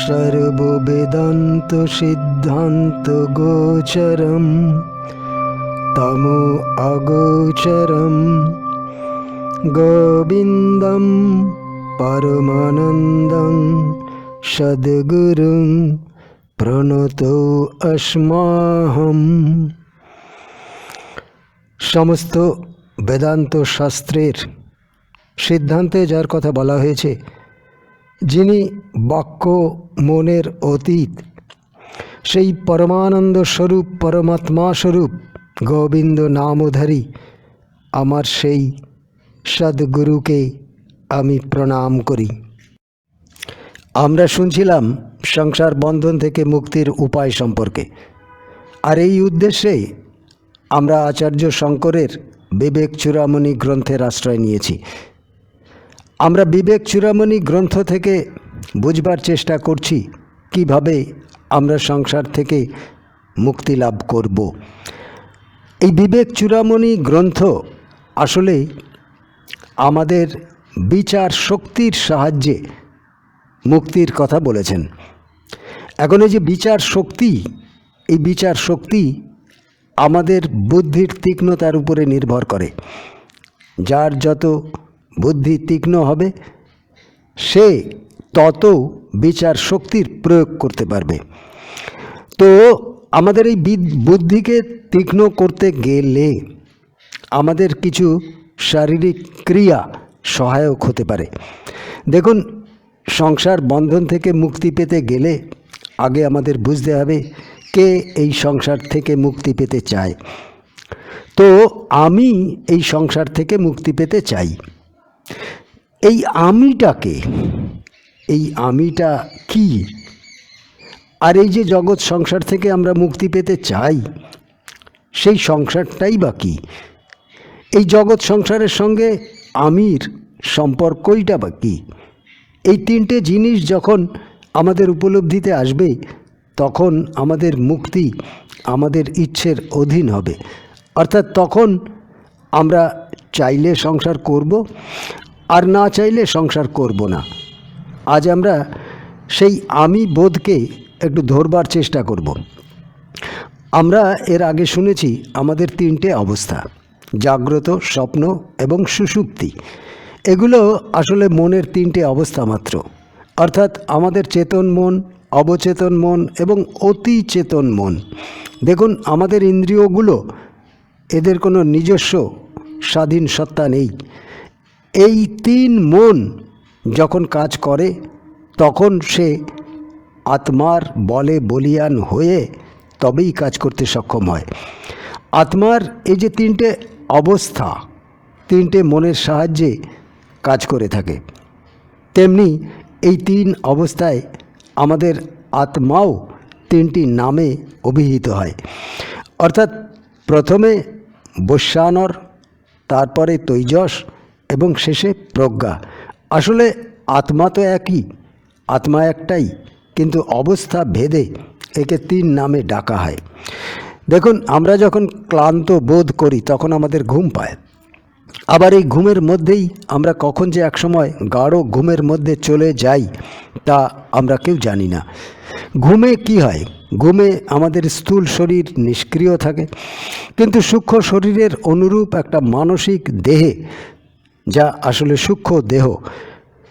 सर्ववेदान्तसिद्धान्तगोचरं तमो अगोचरं गोविन्दं परमानन्दं सद्गुरुं প্রণতো অস্মাহম সমস্ত বেদান্ত শাস্ত্রের সিদ্ধান্তে যার কথা বলা হয়েছে, যিনি বাক্য মনের অতীত, সেই পরমানন্দ স্বরূপ, পরমাত্মা স্বরূপ, গোবিন্দ নামধারী, আমার সেই সদ্গুরুকে আমি প্রণাম করি। আমরা শুনছিলাম সংসার বন্ধন থেকে মুক্তির উপায় সম্পর্কে। আর এই উদ্দেশ্যে আমরা আচার্য শঙ্করের বিবেক চূড়ামণি গ্রন্থের আশ্রয় নিয়েছি। আমরা বিবেক চূড়ামণি গ্রন্থ থেকে বুঝবার চেষ্টা করছি কীভাবে আমরা সংসার থেকে মুক্তি লাভ করব। এই বিবেক চূড়ামণি গ্রন্থ আসলে আমাদের বিচার শক্তির সাহায্যে মুক্তির কথা বলেছেন। এখন এই যে বিচার শক্তি, এই বিচার শক্তি আমাদের বুদ্ধির তীক্ষ্ণতার উপরে নির্ভর করে। যার যত বুদ্ধি তীক্ষ্ণ হবে, সে তত বিচার শক্তির প্রয়োগ করতে পারবে। তো আমাদের এই বুদ্ধিকে তীক্ষ্ণ করতে গেলে আমাদের কিছু শারীরিক ক্রিয়া সহায়ক হতে পারে। দেখুন, সংসার বন্ধন থেকে মুক্তি পেতে গেলে আগে আমাদের বুঝতে হবে কে এই সংসার থেকে মুক্তি পেতে চায়। তো আমি এই সংসার থেকে মুক্তি পেতে চাই। এই আমিটাকে, এই আমিটা কি? আর এই যে জগৎ সংসার থেকে আমরা মুক্তি পেতে চাই, সেই সংসারটাই বা এই জগৎ সংসারের সঙ্গে আমির সম্পর্কইটা বা কী? এই তিনটে জিনিস যখন আমাদের উপলব্ধিতে আসবে, তখন আমাদের মুক্তি আমাদের ইচ্ছের অধীন হবে। অর্থাৎ তখন আমরা চাইলে সংসার করব আর না চাইলে সংসার করব না। আজ আমরা সেই আমি বোধকে একটু ধরবার চেষ্টা করব। আমরা এর আগে শুনেছি আমাদের তিনটে অবস্থা, জাগ্রত, স্বপ্ন এবং সুষুপ্তি এগুলো আসলে মনের তিনটে অবস্থা মাত্র। অর্থাৎ আমাদের চেতন মন, অবচেতন মন এবং অতি চেতন মন। দেখুন, আমাদের ইন্দ্রিয়গুলো, এদের কোনো নিজস্ব স্বাধীন সত্তা নেই। এই তিন মন যখন কাজ করে, তখন সে আত্মার বলে বলিয়ান হয়ে তবেই কাজ করতে সক্ষম হয়। আত্মার এই যে তিনটে অবস্থা, তিনটে মনের সাহায্যে কাজ করে থাকে, তেমনি এই তিন অবস্থায় আমাদের আত্মাও তিনটি নামে অভিহিত হয়। অর্থাৎ প্রথমে বৈশ্বানর তারপরে তৈজস এবং শেষে প্রজ্ঞা। আসলে আত্মা তো একই, আত্মা একটাই, কিন্তু অবস্থা ভেদে একে তিন নামে ডাকা হয়। দেখুন, আমরা যখন ক্লান্ত বোধ করি, তখন আমাদের ঘুম পায়। আবার এই ঘুমের মধ্যেই আমরা কখন যে একসময় গাঢ় ঘুমের মধ্যে চলে যাই, তা আমরা কেউ জানি না। ঘুমে কি হয়? ঘুমে আমাদের স্থূল শরীর নিষ্ক্রিয় থাকে, কিন্তু সূক্ষ্ম শরীরের অনুরূপ একটা মানসিক দেহে যা আসলে সূক্ষ্ম দেহ।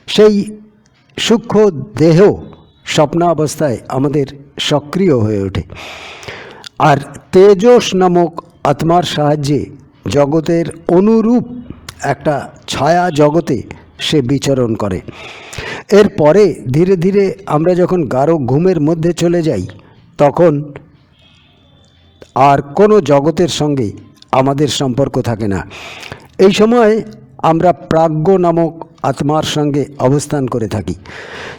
সেই সূক্ষ্ম দেহ স্বপ্নাবস্থায় আমাদের সক্রিয় হয়ে ওঠে। আর তেজস নামক আত্মার সাহায্যে জগতের অনুরূপ একটা ছায়া জগতে সে বিচরণ করে। এরপরে ধীরে ধীরে আমরা যখন গাঢ় ঘুমের মধ্যে চলে যাই, তখন আর কোনো জগতের সঙ্গে আমাদের সম্পর্ক থাকে না। এই সময় আমরা প্রাজ্ঞ নামক আত্মার সঙ্গে অবস্থান করে থাকি।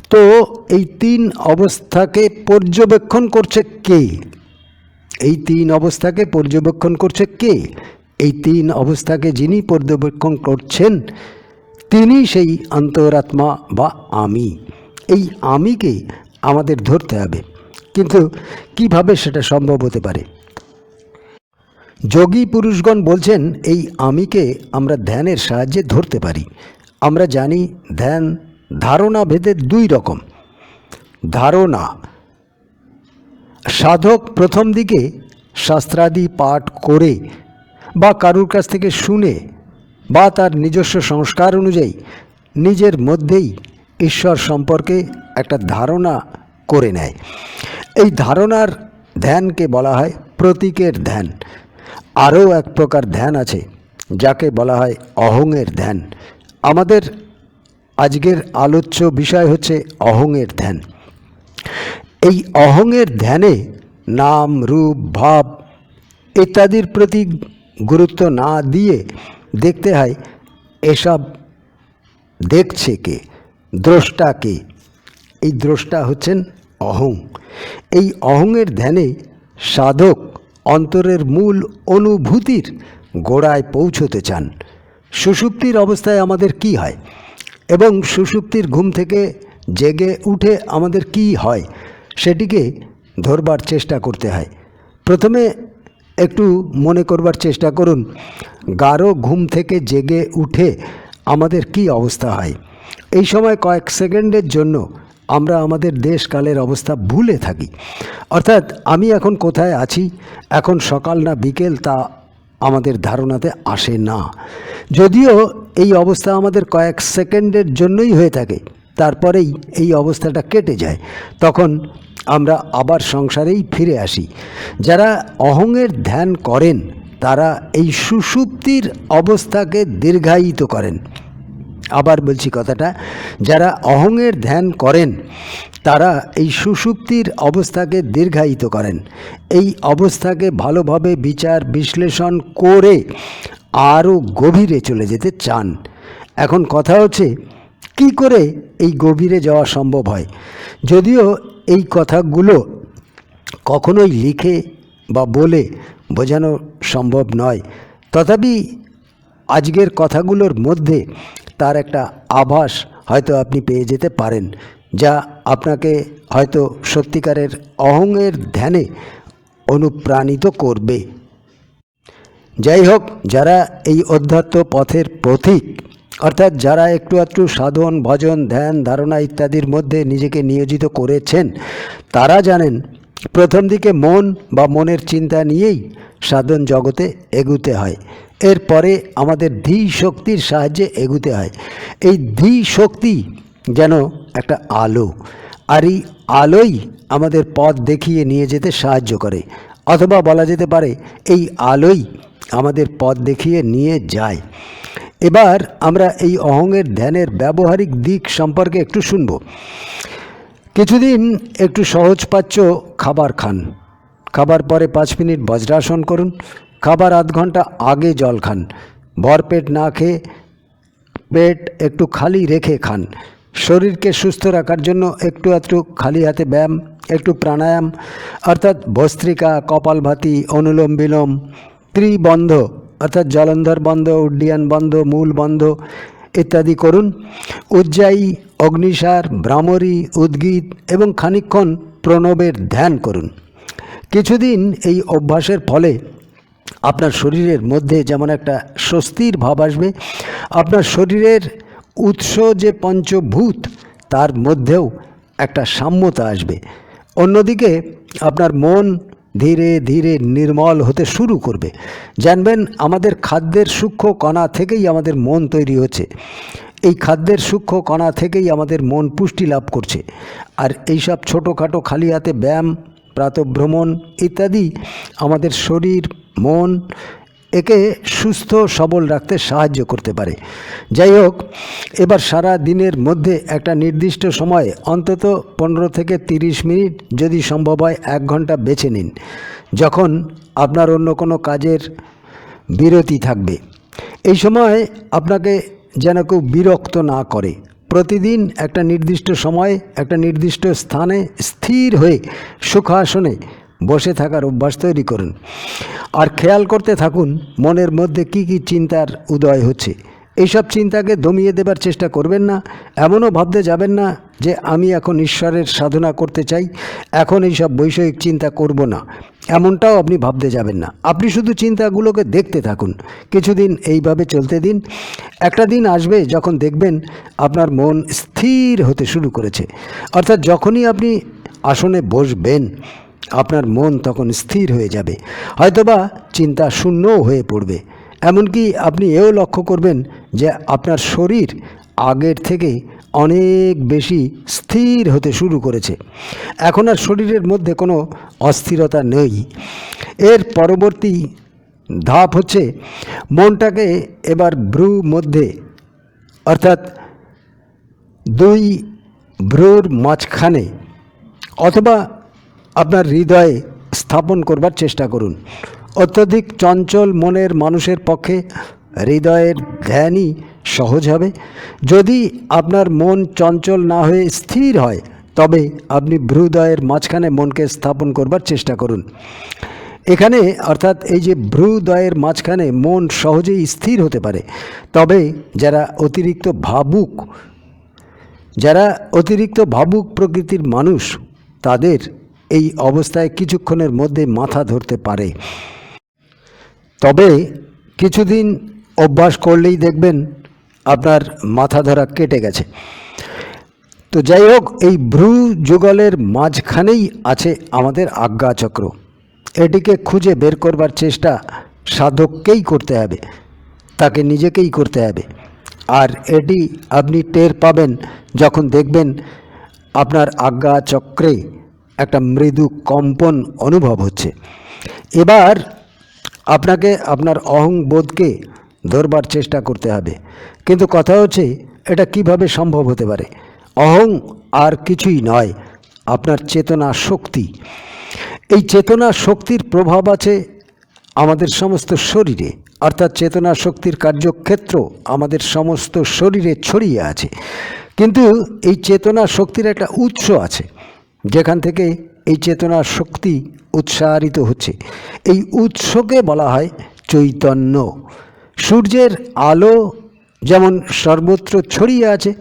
তো এই তিন অবস্থাকে পর্যবেক্ষণ করছে কে? এই তিন অবস্থাকে পর্যবেক্ষণ করছে কে? এই তিন অবস্থাকে যিনি পর্যবেক্ষণ করছেন, তিনি সেই অন্তরাত্মা বা আমি। এই আমিকে আমাদের ধরতে হবে। কিন্তু কীভাবে সেটা সম্ভব হতে পারে? যোগী পুরুষগণ বলছেন, এই আমিকে আমরা ধ্যানের সাহায্যে ধরতে পারি। আমরা জানি ধ্যান ধারণা ভেদের দুই রকম। ধারণা, সাধক প্রথম দিকে শাস্ত্রাদি পাঠ করে বা কারুর কাছ থেকে শুনে বা তার নিজস্ব সংস্কার অনুযায়ী নিজের মধ্যেই ঈশ্বর সম্পর্কে একটা ধারণা করে নেয়। এই ধারণার ধ্যানকে বলা হয় প্রতীকের ধ্যান। আরও এক প্রকার ধ্যান আছে, যাকে বলা হয় অহংয়ের ধ্যান। আমাদের আজকের আলোচ্য বিষয় হচ্ছে অহংয়ের ধ্যান। এই অহংয়ের ধ্যানে নাম, রূপ, ভাব ইত্যাদির প্রতি গুরুত্ব না দিয়ে দেখতে হয় এসব দেখছে কে, দ্রষ্টা কে। এই দ্রষ্টা হচ্ছেন অহং। এই অহংয়ের ধ্যানে সাধক অন্তরের মূল অনুভূতির গোড়ায় পৌঁছতে চান। সুষুপ্তির অবস্থায় আমাদের কি হয়? এবং সুষুপ্তির ঘুম থেকে জেগে উঠে আমাদের কি হয়, সেটিকে ধরবার চেষ্টা করতে হয়। প্রথমে একটু মনে করবার চেষ্টা করুন, গাঢ় ঘুম থেকে জেগে উঠে আমাদের কি অবস্থা হয়? এই সময় কয়েক সেকেন্ডের জন্য আমরা আমাদের দেশ কালের অবস্থা ভুলে থাকি। অর্থাৎ আমি এখন কোথায় আছি? এখন সকাল না বিকেল তা আমাদের ধারণাতে আসে না। যদিও এই অবস্থা আমাদের কয়েক সেকেন্ডের জন্যই হয়ে থাকে, তারপরেই এই অবস্থাটা কেটে যায়। তখন আমরা আবার সংসারেই ফিরে আসি। যারা অহংয়ের ধ্যান করেন, তারা এই সুষুপ্তির অবস্থাকে দীর্ঘায়িত করেন। আবার বলছি কথাটা, যারা অহংয়ের ধ্যান করেন, তারা এই সুষুপ্তির অবস্থাকে দীর্ঘায়িত করেন। এই অবস্থাকে ভালোভাবে বিচার, বিশ্লেষণ করে আরও গভীরে চলে যেতে চান। এখন কথা হচ্ছে, কি করে এই গভীরে যাওয়া সম্ভব হয়? যদিও এই কথাগুলো কখনোই লিখে বা বলে বোঝানো সম্ভব নয়। তথাপি আজকের কথাগুলোর মধ্যে তার একটা আভাস হয়তো আপনি পেয়ে যেতে পারেন, যা আপনাকে হয়তো সত্যিকারের অহংয়ের ধ্যানে অনুপ্রাণিত করবে। যাই হোক, যারা এই অধ্যাত্ম পথের পথিক অর্থাৎ যারা একটু একটু সাধন, ভজন, ধ্যান, ধারণা ইত্যাদির মধ্যে নিজেকে নিয়োজিত করেছেন, তারা জানেন প্রথম দিকে মন বা মনের চিন্তা নিয়েই সাধন জগতে এগুতে হয়। এরপরে আমাদের ধী শক্তির সাহায্যে এগুতে হয়। এই ধী শক্তি যেন একটা আলো, আর এই আলোই আমাদের পথ দেখিয়ে নিয়ে যেতে সাহায্য করে, অথবা বলা যেতে পারে এই আলোই আমাদের পথ দেখিয়ে নিয়ে যায়। এবার আমরা এই অহংয়ের ধ্যানের ব্যবহারিক দিক সম্পর্কে একটু শুনব। কিছুদিন একটু সহজপাচ্য খাবার খান। খাবার পরে পাঁচ মিনিট বজ্রাসন করুন খাবার আধ ঘণ্টা আগে জল খান। ভরপেট না খেয়ে পেট একটু খালি রেখে খান। শরীরকে সুস্থ রাখার জন্য একটু একটু খালি হাতে ব্যায়াম, একটু প্রাণায়াম, অর্থাৎ ভস্ত্রিকা, কপালভাতি, অনুলোম বিলোম, ত্রিবন্ধ, অর্থাৎ জলন্ধর বন্ধ, উড্ডিয়ান বন্ধ, মূল বন্ধ ইত্যাদি করুন। উজ্জায়ী, অগ্নিসার, ভ্রামরী, উদ্গীত এবং খানিক্ষণ প্রণবের ধ্যান করুন। কিছুদিন এই অভ্যাসের ফলে আপনার শরীরের মধ্যে যেমন একটা স্বস্তির ভাব আসবে, আপনার শরীরের উৎস যে পঞ্চভূত, তার মধ্যেও একটা সাম্যতা আসবে। অন্যদিকে আপনার মন ধীরে ধীরে নির্মল হতে শুরু করবে। জানবেন, আমাদের খাদ্যের সূক্ষ্ম কণা থেকেই আমাদের মন তৈরি হচ্ছে। এই খাদ্যের সূক্ষ্ম কণা থেকেই আমাদের মন পুষ্টি লাভ করছে। আর এইসব ছোটোখাটো খালি হাতে ব্যায়াম প্রাতভ্রমণ ইত্যাদি আমাদের শরীর, মন একে সুস্থ, সবল রাখতে সাহায্য করতে পারে। যাই হোক, এবার সারা দিনের মধ্যে একটা নির্দিষ্ট সময়ে, অন্তত পনেরো থেকে তিরিশ মিনিট যদি সম্ভব হয়, এক ঘণ্টা বেছে নিন। যখন আপনার অন্য কোনো কাজের বিরতি থাকবে। এই সময় আপনাকে যেন কেউ বিরক্ত না করে। প্রতিদিন একটা নির্দিষ্ট সময়, একটা নির্দিষ্ট স্থানে স্থির হয়ে সুখাসনে বসে থাকার অভ্যাস তৈরি করুন। আর খেয়াল করতে থাকুন, মনের মধ্যে কি কি চিন্তার উদয় হচ্ছে। এইসব চিন্তাকে দমিয়ে দেবার চেষ্টা করবেন না, এমনও ভাবতে যাবেন না যে আমি এখন ঈশ্বরের সাধনা করতে চাই, এখন এইসব বৈষয়িক চিন্তা করব না। এমনটাও আপনি ভাবতে যাবেন না। আপনি শুধু চিন্তাগুলোকে দেখতে থাকুন। কিছুদিন এইভাবে চলতে দিন। একটা দিন আসবে যখন দেখবেন আপনার মন স্থির হতে শুরু করেছে। অর্থাৎ যখনই আপনি আসনে বসবেন, আপনার মন তখন স্থির হয়ে যাবে। হয়তোবা চিন্তা শূন্যও হয়ে পড়বে। এমনকি আপনি এও লক্ষ্য করবেন যে আপনার শরীর আগের থেকে অনেক বেশি স্থির হতে শুরু করেছে। এখন আর শরীরের মধ্যে কোনো অস্থিরতা নেই। এর পরবর্তী ধাপ হচ্ছে মনটাকে এবার ভ্রু মধ্যে, অর্থাৎ দুই ভ্রুর মাঝখানে, অথবা আপনার হৃদয়ে স্থাপন করবার চেষ্টা করুন। অত্যধিক চঞ্চল মনের মানুষের পক্ষে হৃদয়ের ধ্যানই সহজ হবে। যদি আপনার মন চঞ্চল না হয়ে স্থির হয়, তবে আপনি ভ্রুদয়ের মাঝখানে মনকে স্থাপন করবার চেষ্টা করুন। এখানে, অর্থাৎ এই যে ভ্রুদয়ের মাঝখানে মন সহজেই স্থির হতে পারে, তবে যারা অতিরিক্ত ভাবুক, যারা অতিরিক্ত ভাবুক প্রকৃতির মানুষ, তাদের এই অবস্থায় কিছুক্ষণের মধ্যে মাথা ধরতে পারে। তবে কিছুদিন অভ্যাস করলেই দেখবেন আপনার মাথা ধরা কেটে গেছে। তো যাই হোক, এই ভ্রু যুগলের মাঝখানেই আছে আমাদের আজ্ঞাচক্র। এটিকে খুঁজে বের করবার চেষ্টা সাধককেই করতে হবে, তাকে নিজেকেই করতে হবে। আর এটি আপনি টের পাবেন যখন দেখবেন আপনার আজ্ঞা চক্রে একটা মৃদু কম্পন অনুভব হচ্ছে। এবার আপনাকে, আপনার অহংবোধকে ধরবার চেষ্টা করতে হবে। কিন্তু কথা হচ্ছে, এটা কীভাবে সম্ভব হতে পারে? অহং আর কিছুই নয়, আপনার চেতনা শক্তি। এই চেতনা শক্তির প্রভাব আছে আমাদের সমস্ত শরীরে, অর্থাৎ চেতনা শক্তির কার্যক্ষেত্র আমাদের সমস্ত শরীরে ছড়িয়ে আছে। কিন্তু এই চেতনা শক্তির একটা উৎস আছে, যেখান থেকে এই চেতনা শক্তি উৎসাহিত হচ্ছে। এই উৎসকে বলা হয় চৈতন্য। সূর্যের আলো যেমন সর্বত্র ছড়িয়ে আছে,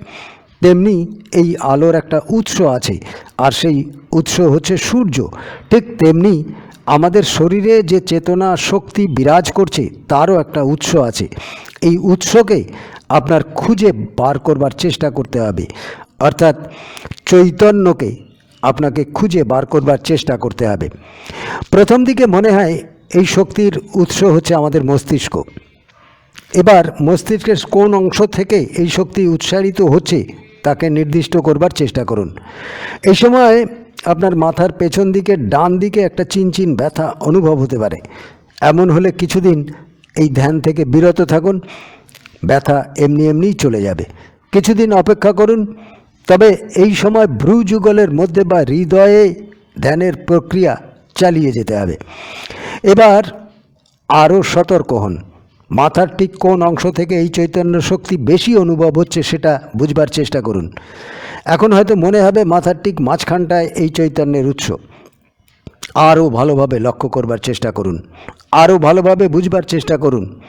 তেমনি এই আলোর একটা উৎস আছে। আর সেই উৎস হচ্ছে সূর্য। ঠিক তেমনি আমাদের শরীরে যে চেতনা শক্তি বিরাজ করছে, তারও একটা উৎস আছে। এই উৎসকে আপনার খুঁজে বার করবার চেষ্টা করতে হবে। অর্থাৎ চৈতন্যকে আপনাকে খুঁজে বার করবার চেষ্টা করতে হবে। প্রথম দিকে মনে হয় এই শক্তির উৎস হচ্ছে আমাদের মস্তিষ্ক। এবার মস্তিষ্কের কোন অংশ থেকে এই শক্তি উৎসারিত হচ্ছে তাকে নির্দিষ্ট করবার চেষ্টা করুন। এই সময় আপনার মাথার পেছন দিকে ডান দিকে একটা চিনচিন ব্যথা অনুভব হতে পারে। এমন হলে কিছুদিন এই ধ্যান থেকে বিরত থাকুন। ব্যথা এমনি এমনিই চলে যাবে। কিছুদিন অপেক্ষা করুন। তবে এই সময় ভ্রু যুগলের মধ্যে বা হৃদয়ে ধ্যানের প্রক্রিয়া চালিয়ে যেতে হবে। এবার আরও সতর্ক হন। মাথার ঠিক কোন অংশ থেকে এই চৈতন্য শক্তি বেশি অনুভব হচ্ছে সেটা বুঝবার চেষ্টা করুন। এখন হয়তো মনে হবে মাথার ঠিক মাঝখানটায় এই চৈতন্যের উৎস। আরও ভালোভাবে লক্ষ্য করবার চেষ্টা করুন। আরও ভালোভাবে বুঝবার চেষ্টা করুন।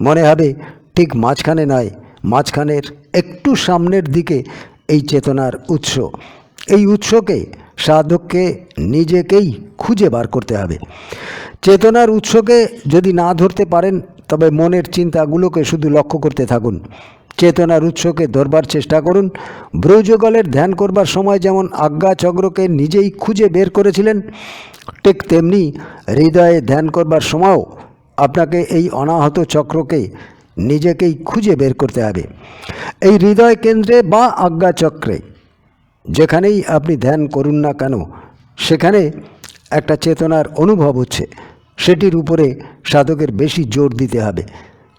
মনে হবে ঠিক মাঝখানে নয়, মাঝখানের একটু সামনের দিকে এই চেতনার উৎস। এই উৎসকে সাধককে নিজেকেই খুঁজে বার করতে হবে। চেতনার উৎসকে যদি না ধরতে পারেন তবে মনের চিন্তাগুলোকে শুধু লক্ষ্য করতে থাকুন। চেতনার উৎসকে ধরবার চেষ্টা করুন। ব্রৌজগলের ধ্যান করবার সময় যেমন আজ্ঞা চক্রকে নিজেই খুঁজে বের করেছিলেন, ঠিক তেমনি হৃদয়ে ধ্যান করবার সময়ও আপনাকে এই অনাহত চক্রকে নিজেকেই খুঁজে বের করতে হবে। এই হৃদয় কেন্দ্রে বা আজ্ঞা চক্রে যেখানেই আপনি ধ্যান করুন না কেন, সেখানে একটা চেতনার অনুভব হচ্ছে। সেটির উপরে সাধকের বেশি জোর দিতে হবে।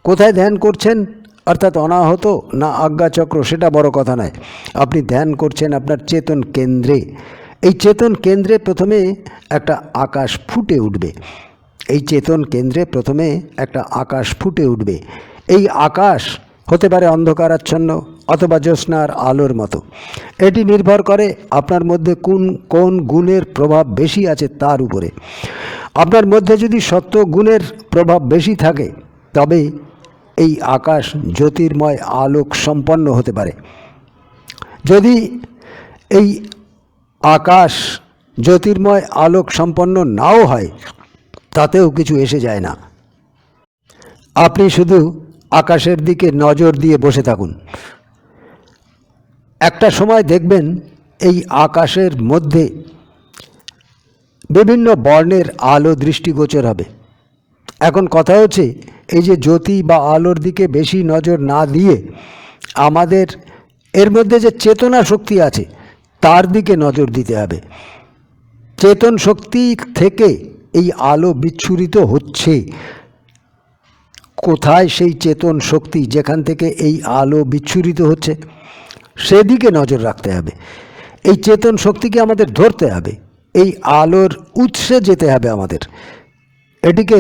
কোথায় ধ্যান করছেন? অর্থাৎ অনাহত না আজ্ঞাচক্র, সেটা বড় কথা নয়। আপনি ধ্যান করছেন আপনার চেতন কেন্দ্রে। এই চেতন কেন্দ্রে প্রথমে একটা আকাশ ফুটে উঠবে। এই চেতন কেন্দ্রে প্রথমে একটা আকাশ ফুটে উঠবে। এই আকাশ হতে পারে অন্ধকারাচ্ছন্ন অথবা জ্যোৎস্নার আলোর মতো। এটি নির্ভর করে আপনার মধ্যে কোন কোন গুণের প্রভাব বেশি আছে তার উপরে। আপনার মধ্যে যদি সত্য গুণের প্রভাব বেশি থাকে, তবে এই আকাশ জ্যোতির্ময় আলোক সম্পন্ন হতে পারে। যদি এই আকাশ জ্যোতির্ময় আলোক সম্পন্ন নাও হয়, তাতেও কিছু এসে যায় না। আপনি শুধু আকাশের দিকে নজর দিয়ে বসে থাকুন। একটা সময় দেখবেন এই আকাশের মধ্যে বিভিন্ন বর্ণের আলো দৃষ্টিগোচর হবে। এখন কথা হচ্ছে, এই যে জ্যোতি বা আলোর দিকে বেশি নজর না দিয়ে আমাদের এর মধ্যে যে চেতনা শক্তি আছে, তার দিকে নজর দিতে হবে। চেতন শক্তি থেকে এই আলো বিচ্ছুরিত হচ্ছে। কোথায় সেই চেতন শক্তি যেখান থেকে এই আলো বিচ্ছুরিত হচ্ছে? সেদিকে নজর রাখতে হবে। এই চেতন শক্তিকে আমাদের ধরতে হবে। এই আলোর উৎসে যেতে হবে আমাদের। এটিকে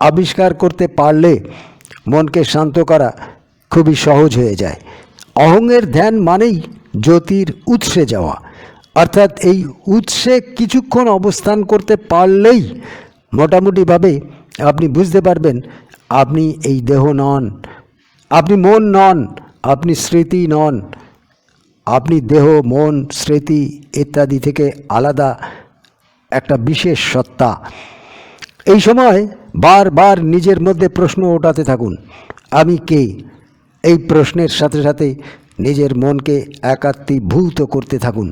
আবিষ্কার করতে পারলে মনকে শান্ত করা খুবই সহজ হয়ে যায়। অহংয়ের ধ্যান মানেই জ্যোতির উৎসে যাওয়া। অর্থাৎ এই উৎসে কিছুক্ষণ অবস্থান করতে পারলেই মোটামুটিভাবে আপনি বুঝতে পারবেন, আপনি এই দেহ নন, আপনি মন নন, আপনি স্মৃতি নন। আপনি দেহ, মন, স্মৃতি ইত্যাদি থেকে আলাদা একটা বিশেষ সত্তা। এই সময় বারবার নিজের মধ্যে প্রশ্ন ওঠাতে থাকুন, আমি কে? এই প্রশ্নের সাথে সাথে নিজের মনকে একাত্মীভূত করতে থাকুন।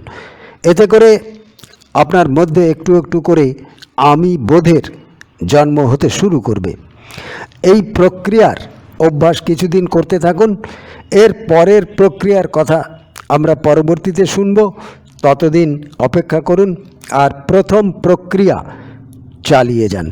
এতে করে আপনার মধ্যে একটু একটু করে আমি বোধের জন্ম হতে শুরু করবে। এই প্রক্রিয়ার অভ্যাস কিছুদিন করতে থাকুন, এর পরের প্রক্রিয়ার কথা আমরা পরবর্তীতে শুনব। ততদিন অপেক্ষা করুন আর প্রথম প্রক্রিয়া চালিয়ে যান।